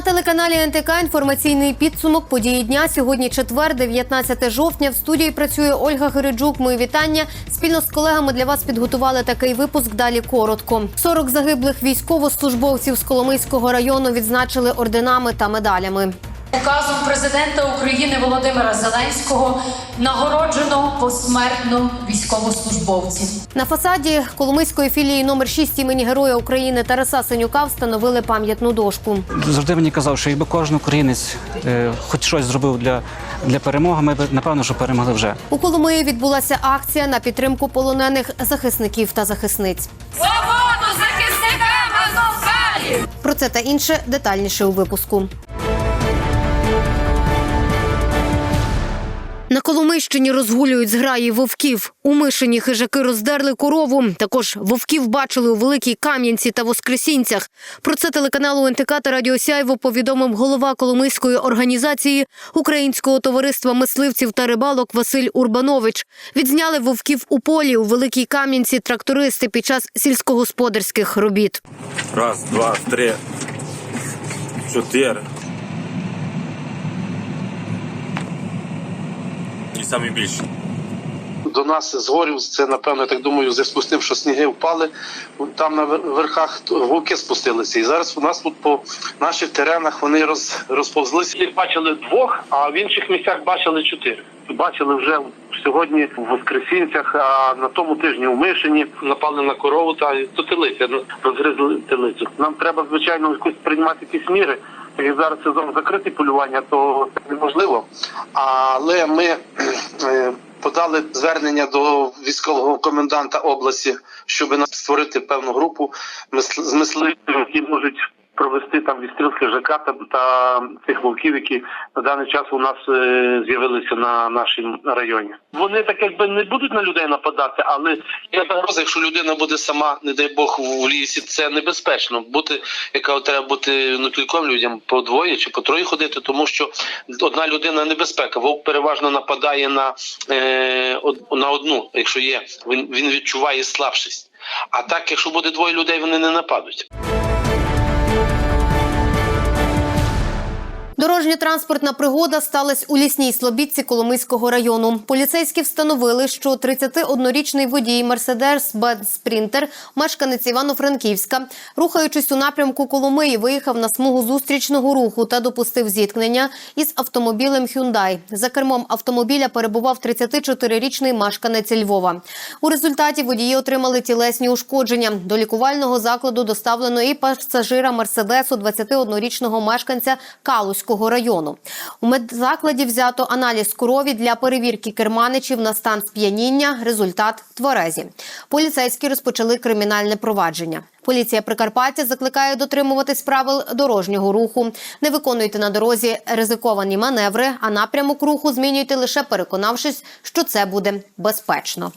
На телеканалі НТК інформаційний підсумок події дня. Сьогодні четвер, 19 жовтня. В студії працює Ольга Гириджук. Мої вітання. Спільно з колегами для вас підготували такий випуск. Далі коротко. 40 загиблих військовослужбовців з Коломийського району відзначили орденами та медалями. Указом президента України Володимира Зеленського нагороджено посмертно військовослужбовців. На фасаді Коломийської філії номер 6 імені Героя України Тараса Синюка встановили пам'ятну дошку. Завжди мені казав, що якби кожен українець е, хоч щось зробив для, для перемоги, ми б напевно, що перемогли вже. У Коломиї відбулася акція на підтримку полонених захисників та захисниць. Свободу захисникам Азовсталі! Про це та інше детальніше у випуску. На Коломийщині розгулюють зграї вовків. У Мишині хижаки роздерли корову. Також вовків бачили у Великій Кам'янці та Воскресінцях. Про це телеканалу НТК та Радіо Сяйво повідомив голова Коломийської організації Українського товариства мисливців та рибалок Василь Урбанович. Відзняли вовків у полі у Великій Кам'янці трактористи під час сільськогосподарських робіт. Раз, два, три, чотири. І самі більші. До нас з горів це напевно, я так думаю, в зв'язку з тим, що сніги впали. Там на вер- верхах вовки спустилися. І зараз у нас тут по наших теренах вони роз, розповзлися. Їх бачили двох, а в інших місцях бачили чотири. Бачили вже сьогодні в Воскресінцях, а на тому тижні у Мишині напали на корову та тотилиця, розгризли телицю. Нам треба, звичайно, якось приймати якісь міри. Як зараз сезон закритий полювання, то це неможливо. Але ми е, подали звернення до військового коменданта області, щоб створити певну групу мисл- мисливців, які можуть провести там відстріл хижака та, та цих вовків, які на даний час у нас е, з'явилися на нашому районі. Вони так якби не будуть на людей нападати, але є загроза, якщо людина буде сама, не дай Бог, в лісі, це небезпечно. Бути, яка треба бути ну, кільком людям по двоє чи по троє ходити, тому що одна людина небезпека. Вовк переважно нападає на, е, на одну, якщо є, він, він відчуває слабшість. А так, якщо буде двоє людей, вони не нападуть. До Дорожньо-транспортна пригода сталася у лісній слобідці Коломийського району. Поліцейські встановили, що 31-річний водій Мерседес Бенц Спрінтер, мешканець Івано-Франківська, рухаючись у напрямку Коломиї, виїхав на смугу зустрічного руху та допустив зіткнення із автомобілем Hyundai. За кермом автомобіля перебував 34-річний мешканець Львова. У результаті водії отримали тілесні ушкодження. До лікувального закладу доставлено і пасажира Мерседесу 21-річного мешканця Калузького району. У медзакладі взято аналіз крові для перевірки керманичів на стан сп'яніння. Результат тверезі. Поліцейські розпочали кримінальне провадження. Поліція Прикарпаття закликає дотримуватись правил дорожнього руху. Не виконуйте на дорозі ризиковані маневри, а напрямок руху змінюйте лише переконавшись, що це буде безпечно.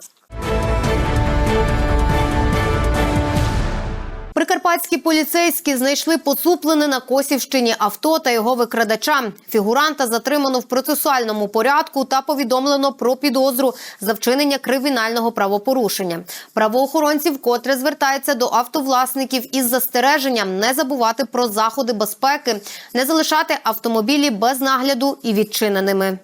Прикарпатські поліцейські знайшли поцуплене на Косівщині авто та його викрадача. Фігуранта затримано в процесуальному порядку та повідомлено про підозру за вчинення кримінального правопорушення. Правоохоронці вкотре звертаються до автовласників із застереженням не забувати про заходи безпеки, не залишати автомобілі без нагляду і відчиненими.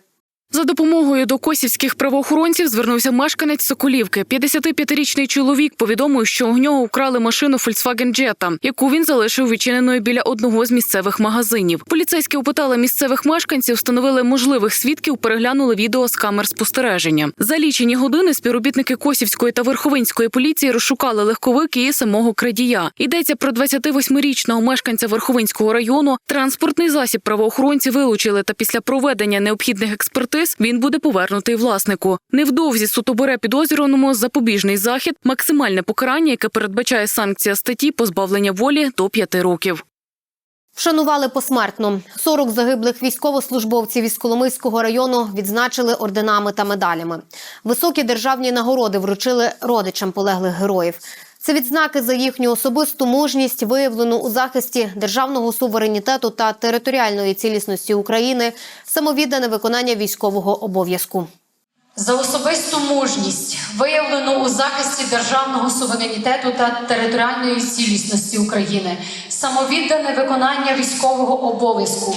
За допомогою до косівських правоохоронців звернувся мешканець Соколівки. 55-річний чоловік повідомив, що у нього вкрали машину Volkswagen Jetta, яку він залишив відчиненою біля одного з місцевих магазинів. Поліцейські опитали місцевих мешканців, встановили можливих свідків, переглянули відео з камер спостереження. За лічені години співробітники Косівської та Верховинської поліції розшукали легковик і самого крадія. Йдеться про 28-річного мешканця Верховинського району. Транспортний засіб правоохоронці вилучили, та після проведення необхідних експертиз він буде повернутий власнику. Невдовзі суд обере підозрюваному запобіжний захід, максимальне покарання, яке передбачає санкція статті позбавлення волі до 5 років. Вшанували посмертно. 40 загиблих військовослужбовців із Коломийського району відзначили орденами та медалями. Високі державні нагороди вручили родичам полеглих героїв. Це відзнаки за їхню особисту мужність, виявлену у захисті державного суверенітету та територіальної цілісності України, самовіддане виконання військового обов'язку. За особисту мужність, виявлену у захисті державного суверенітету та територіальної цілісності України, самовіддане виконання військового обов'язку.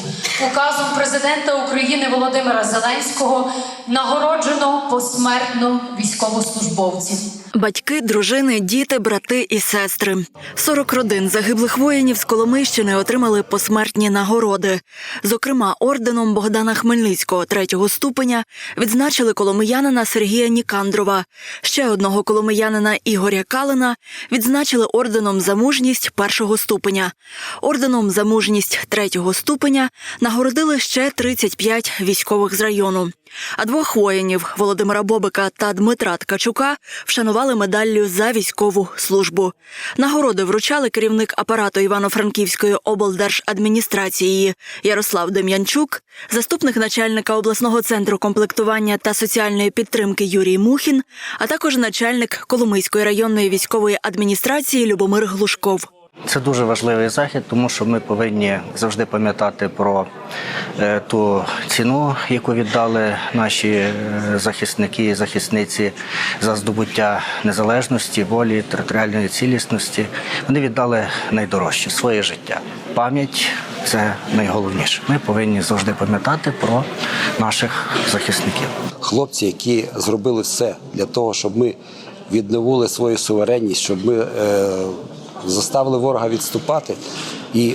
Указом президента України Володимира Зеленського нагороджено посмертно військовослужбовців. Батьки, дружини, діти, брати і сестри. 40 родин загиблих воїнів з Коломийщини отримали посмертні нагороди. Зокрема, орденом Богдана Хмельницького третього ступеня відзначили коломиянина Сергія Нікандрова. Ще одного коломиянина Ігоря Калина відзначили орденом за мужність першого ступеня. Орденом за мужність третього ступеня нагородили ще 35 військових з району. А двох воїнів Володимира Бобика та Дмитра Ткачука вшанували медаллю за військову службу. Нагороди вручали керівник апарату Івано-Франківської облдержадміністрації Ярослав Дем'янчук, заступник начальника обласного центру комплектування та соціальної підтримки Юрій Мухін, а також начальник Коломийської районної військової адміністрації Любомир Глушков. Це дуже важливий захід, тому що ми повинні завжди пам'ятати про е, ту ціну, яку віддали наші е, захисники і захисниці за здобуття незалежності, волі, територіальної цілісності. Вони віддали найдорожче своє життя. Пам'ять це найголовніше. Ми повинні завжди пам'ятати про наших захисників. хлопці, які зробили все для того, щоб ми відновили свою суверенність, щоб ми е, заставили ворога відступати. І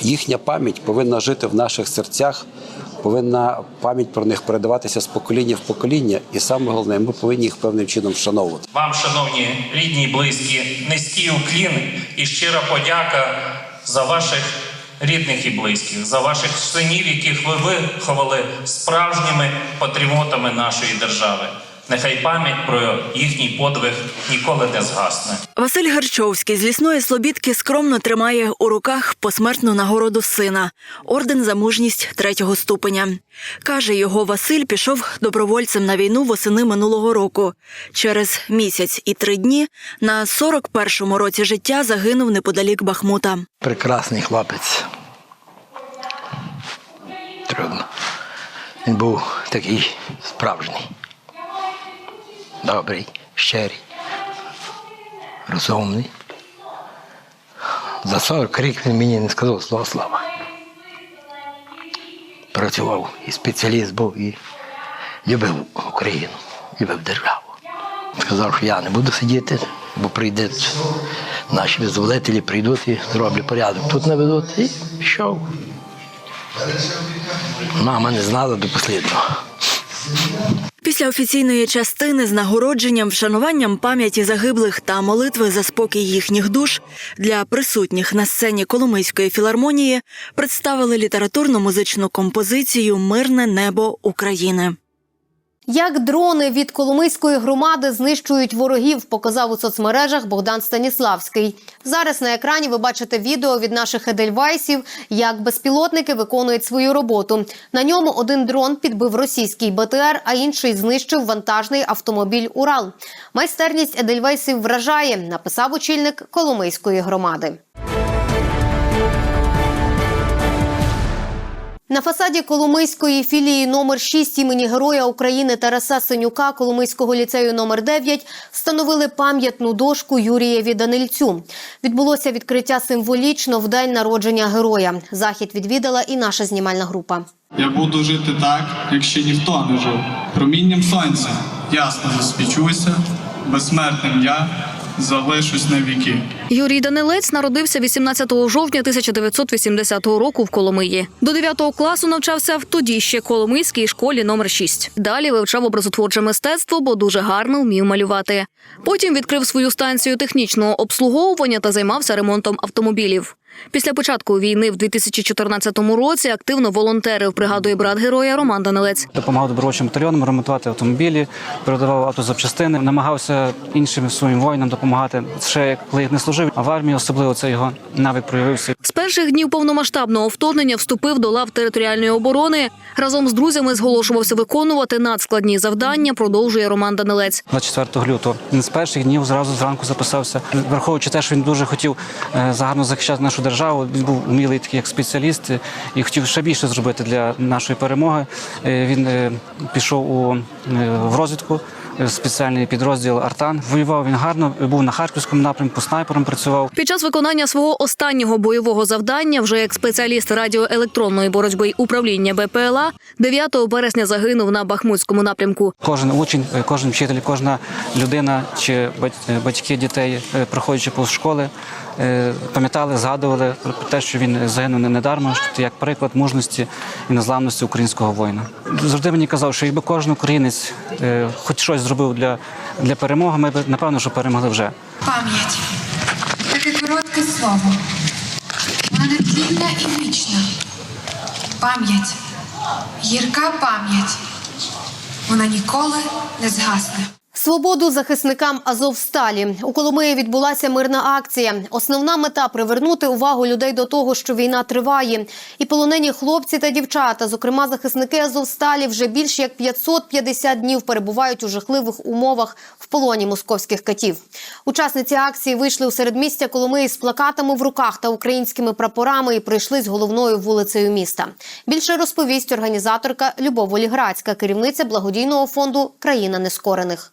їхня пам'ять повинна жити в наших серцях, повинна пам'ять про них передаватися з покоління в покоління. І саме головне, ми повинні їх певним чином вшановувати. Вам, шановні рідні і близькі, низький уклін і щира подяка за ваших рідних і близьких, за ваших синів, яких ви виховали справжніми патріотами нашої держави. Нехай пам'ять про їхній подвиг ніколи не згасне. Василь Гарчовський з лісної слобідки скромно тримає у руках посмертну нагороду сина орден за мужність третього ступеня. Каже, його Василь пішов добровольцем на війну восени минулого року. Через місяць і три дні на 41-му році життя загинув неподалік Бахмута. прекрасний хлопець. Трудно. Він був такий справжній. Добрий, щирий, розумний. За 40 рік він мені не сказав слова слава. Працював і спеціаліст був, і любив Україну, любив державу. Сказав, що я не буду сидіти, бо прийдуть наші визволителі прийдуть і зроблять порядок. Тут наведуть і пішов. Мама не знала до останнього. Після офіційної частини з нагородженням, вшануванням пам'яті загиблих та молитви за спокій їхніх душ для присутніх на сцені Коломийської філармонії представили літературно-музичну композицію Мирне небо України. Як дрони від Коломийської громади знищують ворогів, показав у соцмережах Богдан Станіславський. Зараз на екрані ви бачите відео від наших едельвайсів, як безпілотники виконують свою роботу. На ньому один дрон підбив російський БТР, а інший знищив вантажний автомобіль Урал. Майстерність едельвейсів вражає, написав очільник Коломийської громади. На фасаді Коломийської філії номер 6 імені Героя України Тараса Синюка Коломийського ліцею номер 9 встановили пам'ятну дошку Юрієві Данильцю. Відбулося відкриття символічно в день народження героя. Захід відвідала і наша знімальна група. Я буду жити так, як ще ніхто не жив. Промінням сонця ясно засвічуся, безсмертним я залишусь на віки. Юрій Данилець народився 18 жовтня 1980 року в Коломиї. До 9 класу навчався в тоді ще Коломийській школі номер 6. Далі вивчав образотворче мистецтво, бо дуже гарно вмів малювати. Потім відкрив свою станцію технічного обслуговування та займався ремонтом автомобілів. Після початку війни в 2014 році активно волонтерив, пригадує брат героя Роман Данилець. Допомагав добровольчим батальйонам ремонтувати автомобілі, передавав автозапчастини, намагався іншим своїм воїнам допомагати. Ще коли не служив, а в армії особливо це його навик проявився. З перших днів повномасштабного вторгнення вступив до лав територіальної оборони. Разом з друзями зголошувався виконувати надскладні завдання. Продовжує Роман Данилець. 24 лютого. З перших днів зразу зранку записався. Враховуючи те, що він дуже хотів е, загарно захищати нашу державу. Він був вмілий такий як спеціаліст е, і хотів ще більше зробити для нашої перемоги. Е, Він е, пішов у в розвідку спеціальний підрозділ Артан. Воював він гарно, був на харківському напрямку, снайпером працював. Під час виконання свого останнього бойового завдання, вже як спеціаліст радіоелектронної боротьби й управління БПЛА, 9 березня загинув на Бахмутському напрямку. Кожен учень, е, кожен вчитель, кожна людина чи е, батьки дітей, е, проходячи повз школи, пам'ятали, згадували про те, що він загинув не недарма, що це як приклад мужності і незламності українського воїна. Завжди мені казав, що якби кожен українець хоч щось зробив для, для перемоги, ми б напевно, що перемогли вже. Пам'ять таке коротке слово. Вона нетлінна і вічна. Пам'ять, гірка пам'ять. Вона ніколи не згасне. Свободу захисникам Азовсталі у Коломиї відбулася мирна акція. Основна мета привернути увагу людей до того, що війна триває. І полонені хлопці та дівчата, зокрема захисники Азовсталі, вже більше як 550 днів перебувають у жахливих умовах в полоні московських катів. Учасниці акції вийшли у середмістя Коломиї з плакатами в руках та українськими прапорами і пройшли з головною вулицею міста. Більше розповість організаторка Любов Оліграцька, керівниця благодійного фонду Країна нескорених.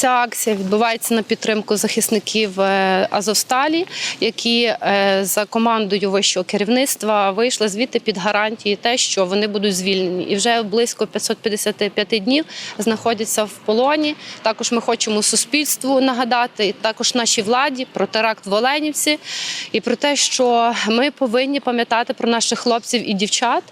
Ця акція відбувається на підтримку захисників е, Азовсталі, які е, за командою вищого керівництва вийшли звідти під гарантії те, що вони будуть звільнені, і вже близько 555 днів знаходяться в полоні. Також ми хочемо суспільству нагадати, і також нашій владі про теракт в Оленівці і про те, що ми повинні пам'ятати про наших хлопців і дівчат,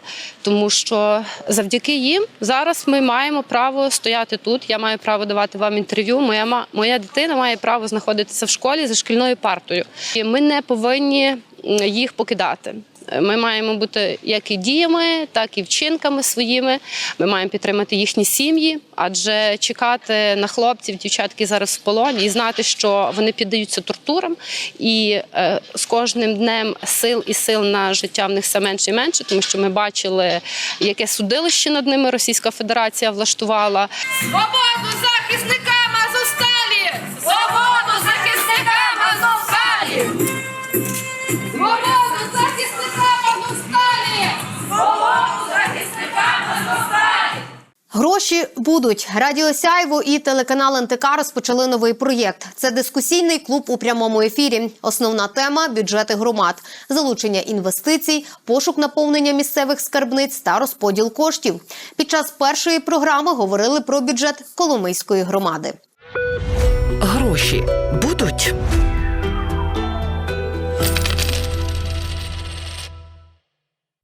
тому що завдяки їм зараз ми маємо право стояти тут. Я маю право давати вам інтерв'ю. Моя моя дитина має право знаходитися в школі за шкільною партою. І ми не повинні їх покидати. Ми маємо бути як і діями, так і вчинками своїми. Ми маємо підтримати їхні сім'ї, адже чекати на хлопців, дівчат, які зараз в полоні, і знати, що вони піддаються тортурам, і е, з кожним днем сил і сил на життя в них все менше і менше, тому що ми бачили, яке судилище над ними Російська Федерація влаштувала. Свободу захисникам Гроші будуть. Радіо Сяйво і телеканал НТК розпочали новий проєкт. Це дискусійний клуб у прямому ефірі. Основна тема бюджети громад, залучення інвестицій, пошук наповнення місцевих скарбниць та розподіл коштів. Під час першої програми говорили про бюджет Коломийської громади. Гроші будуть.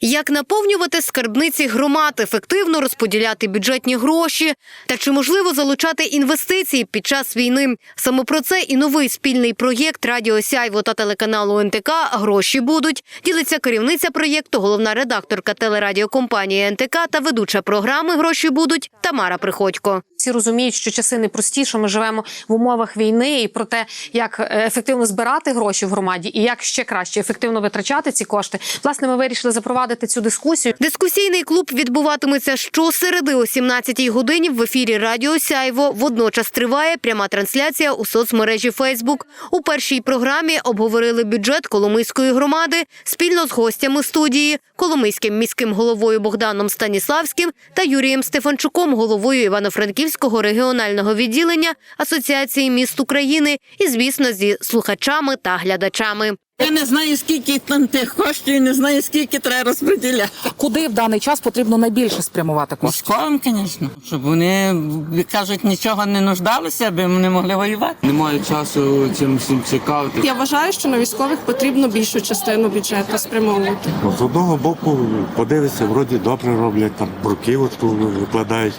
Як наповнювати скарбниці громад, ефективно розподіляти бюджетні гроші та чи можливо залучати інвестиції під час війни? Саме про це і новий спільний проєкт Радіо Сяйво та телеканалу НТК Гроші будуть. Ділиться керівниця проєкту, головна редакторка телерадіокомпанії НТК та ведуча програми Гроші будуть Тамара Приходько. Всі розуміють, що часи непрості, що ми живемо в умовах війни, і про те, як е, ефективно збирати гроші в громаді, і як ще краще ефективно витрачати ці кошти. Власне, ми вирішили запровадити цю дискусію. Дискусійний клуб відбуватиметься щосереди о 17-й годині в ефірі Радіо Сяйво. Водночас триває пряма трансляція у соцмережі Фейсбук. У першій програмі обговорили бюджет Коломийської громади спільно з гостями студії Коломийським міським головою Богданом Станіславським та Юрієм Стефанчуком, головою Івано-Франківського регіонального відділення Асоціації міст України і, звісно, зі слухачами та глядачами. Я не знаю, скільки там тих коштів, не знаю, скільки треба розподіляти. Куди в даний час потрібно найбільше спрямувати кошти? Військовим, звісно, щоб вони, як кажуть, нічого не нуждалися, аби вони могли воювати. Немає часу цим всім цікавити. Я вважаю, що на військових потрібно більшу частину бюджету спрямовувати. З одного боку, подивишся, вроді добре роблять, там бруківочку викладають,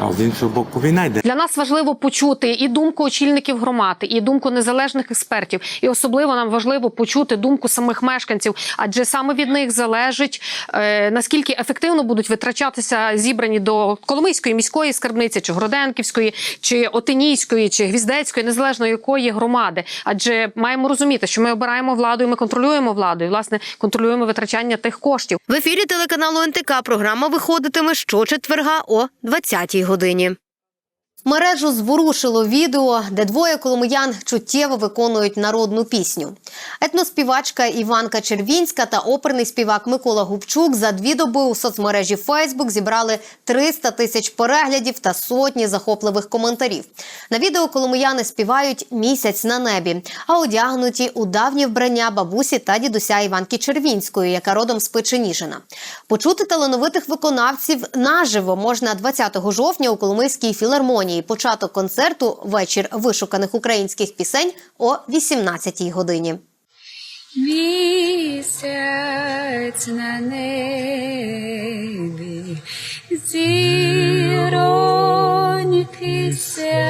а з іншого боку, війна йде. Для нас важливо почути і думку очільників громади, і думку незалежних експертів. І особливо нам важливо почути думку самих мешканців, адже саме від них залежить е, наскільки ефективно будуть витрачатися зібрані до Коломийської міської скарбниці, чи Гроденківської, чи Отинійської, чи Гвіздецької, незалежно якої громади. Адже маємо розуміти, що ми обираємо владу, і ми контролюємо владу, і власне контролюємо витрачання тих коштів. В ефірі телеканалу НТК програма виходитиме щочетверга о 20-й годині годині. Мережу зворушило відео, де двоє коломиян чуттєво виконують народну пісню. Етноспівачка Іванка Червінська та оперний співак Микола Губчук за дві доби у соцмережі Фейсбук зібрали 300 тисяч переглядів та сотні захопливих коментарів. На відео коломияни співають місяць на небі, а одягнуті у давні вбрання бабусі та дідуся Іванки Червінської, яка родом з Печеніжина. Почути талановитих виконавців наживо можна 20 жовтня у Коломийській філармонії. Початок концерту вечір вишуканих українських пісень о 18-й годині. Місяць на небі, зіроньки сяють,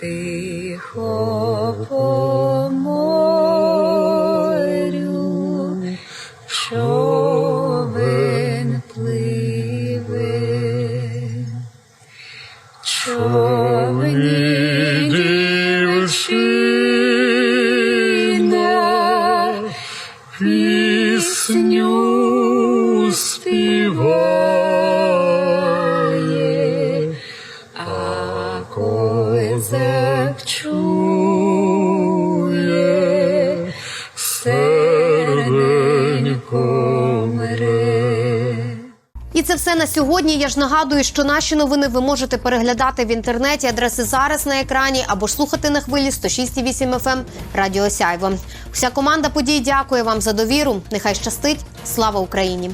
тихо по морю, човен І це все на сьогодні. Я ж нагадую, що наші новини ви можете переглядати в інтернеті. Адреси зараз на екрані або ж слухати на хвилі 106,8 FM Радіо Сяйво. Вся команда подій дякує вам за довіру. Нехай щастить. Слава Україні!